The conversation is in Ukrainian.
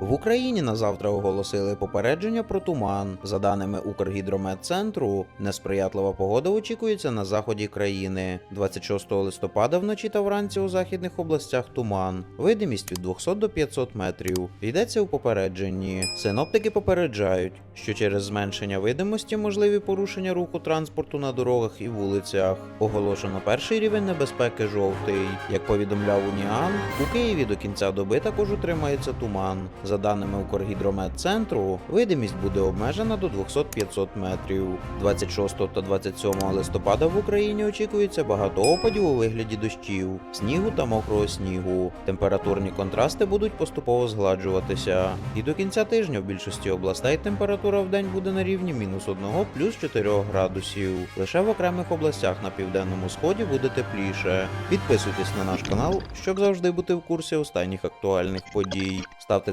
В Україні на завтра оголосили попередження про туман. За даними Укргідрометцентру, несприятлива погода очікується на заході країни. 26 листопада вночі та вранці у західних областях туман. Видимість від 200 до 500 метрів. Йдеться у попередженні. Синоптики попереджають, що через зменшення видимості можливі порушення руху транспорту на дорогах і вулицях. Оголошено перший рівень небезпеки жовтий. Як повідомляв Уніан, у Києві до кінця доби також утримається туман. За даними Укргідрометцентру, видимість буде обмежена до 200-500 метрів. 26 та 27 листопада в Україні очікується багато опадів у вигляді дощів, снігу та мокрого снігу. Температурні контрасти будуть поступово згладжуватися. І до кінця тижня в більшості областей температура в день буде на рівні мінус 1 плюс 4 градусів. Лише в окремих областях на південному сході буде тепліше. Підписуйтесь на наш канал, щоб завжди бути в курсі останніх актуальних подій. Ставте